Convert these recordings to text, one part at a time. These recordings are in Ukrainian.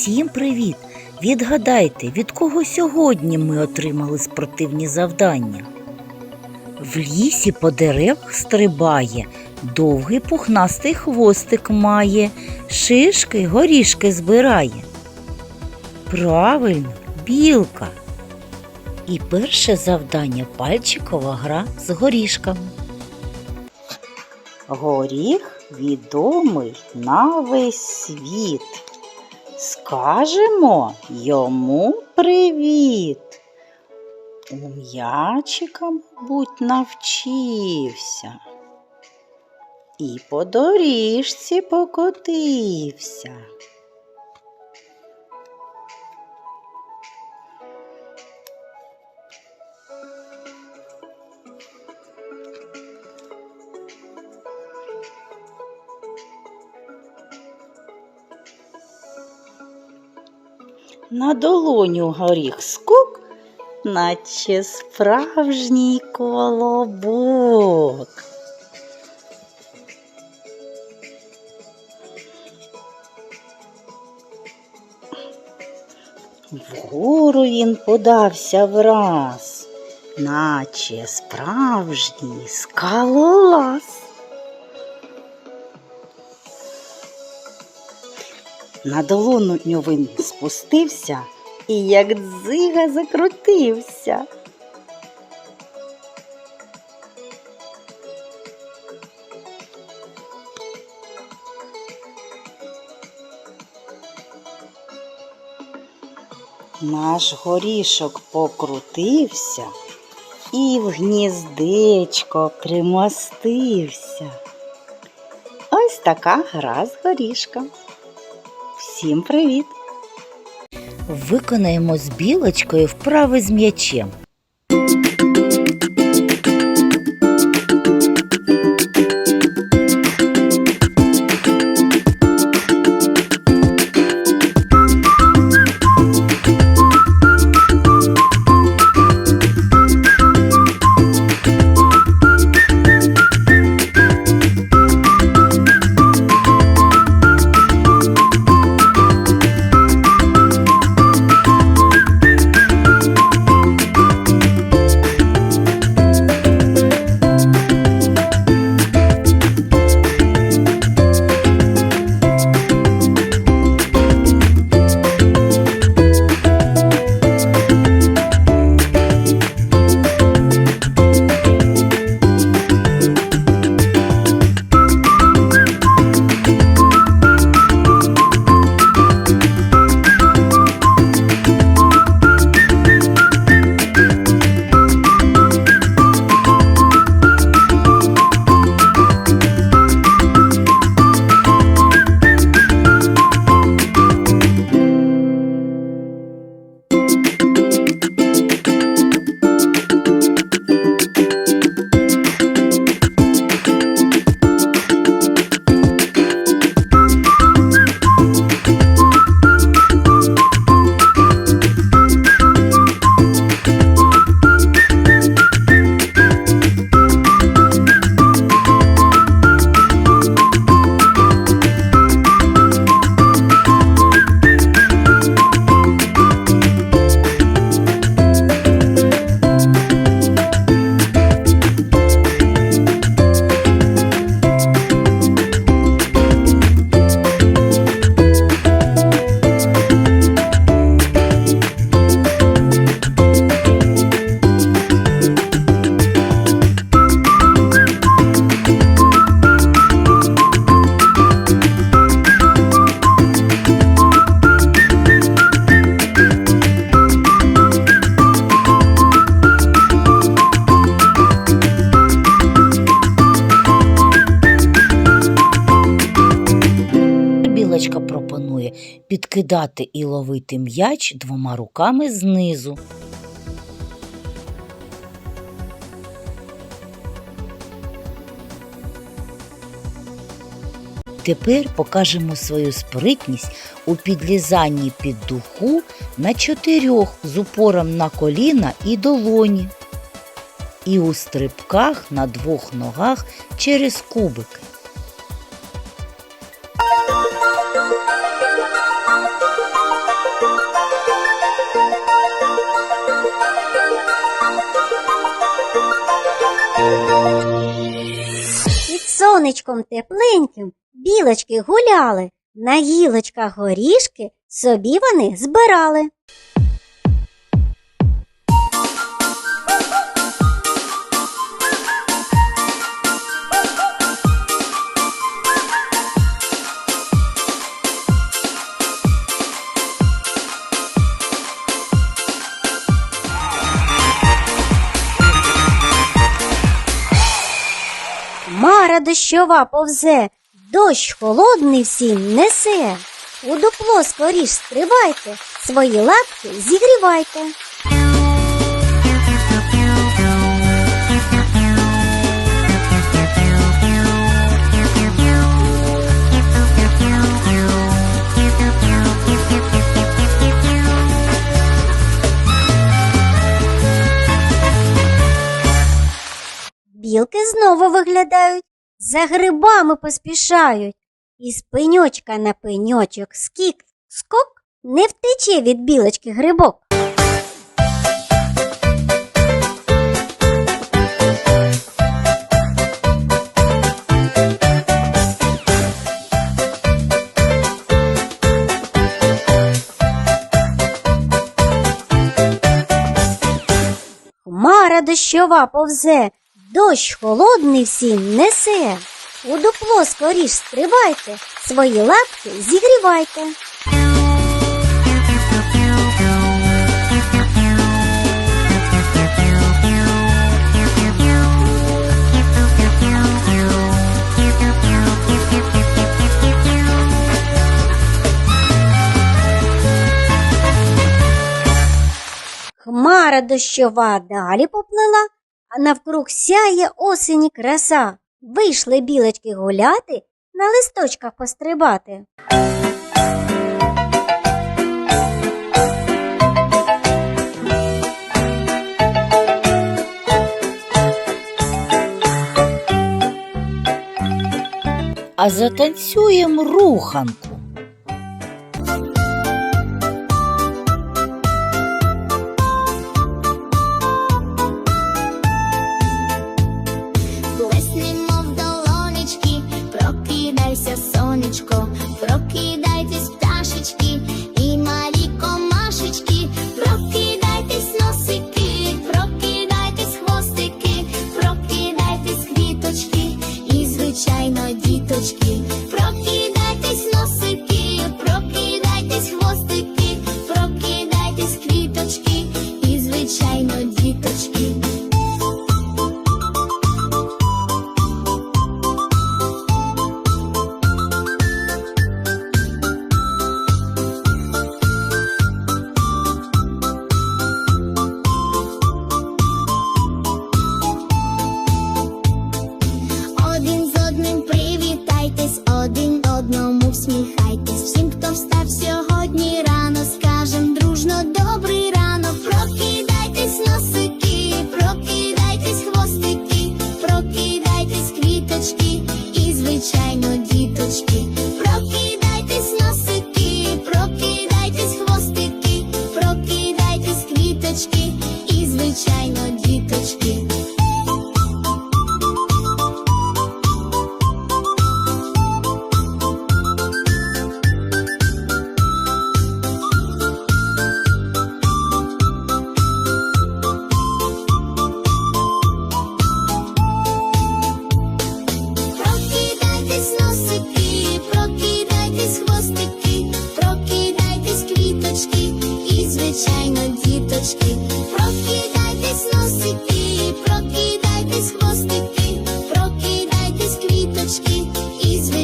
Всім привіт! Відгадайте, від кого сьогодні ми отримали спортивні завдання? В лісі по деревах стрибає, довгий пухнастий хвостик має, шишки горішки збирає. Правильно, білка. І перше завдання пальчикова гра з горішками. Горіх відомий на весь світ. Скажемо йому привіт. У м'ячика, мабуть, навчився. І по доріжці покотився. На долоню горіх скок, наче справжній колобок. Вгору він подався враз, наче справжній скалолаз. На долону він спустився і як дзига закрутився. Наш горішок покрутився і в гніздечко примостився. Ось така гра з горішком. Всім привіт! Виконаємо з білочкою вправи з м'ячем. Підкидати і ловити м'яч двома руками знизу. Тепер покажемо свою спритність у підлізанні під духу на чотирьох з упором на коліна і долоні. І у стрибках на двох ногах через кубики. Сонечком тепленьким білочки гуляли, на гілочках горішки собі вони збирали. Дощова повзе, дощ холодний всім несе. У дупло скоріш стрибайте, свої лапки зігрівайте. Білки знову виглядають, за грибами поспішають, і з пеньочка на пеньочок скік скок не втече від білочки грибок. Хмара дощова повзе, дощ холодний всім несе. У дупло скоріш стрибайте, свої лапки зігрівайте. Хмара дощова далі поплила, а навкруг сяє осені краса. Вийшли білочки гуляти, на листочках пострибати. А затанцюєм руханку. Одному всміхайтесь. Всім, хто встав сьогодні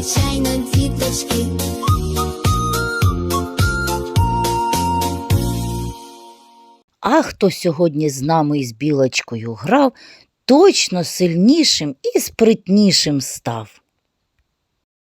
звичайно, діточки. А хто сьогодні з нами із білочкою грав, точно сильнішим і спритнішим став.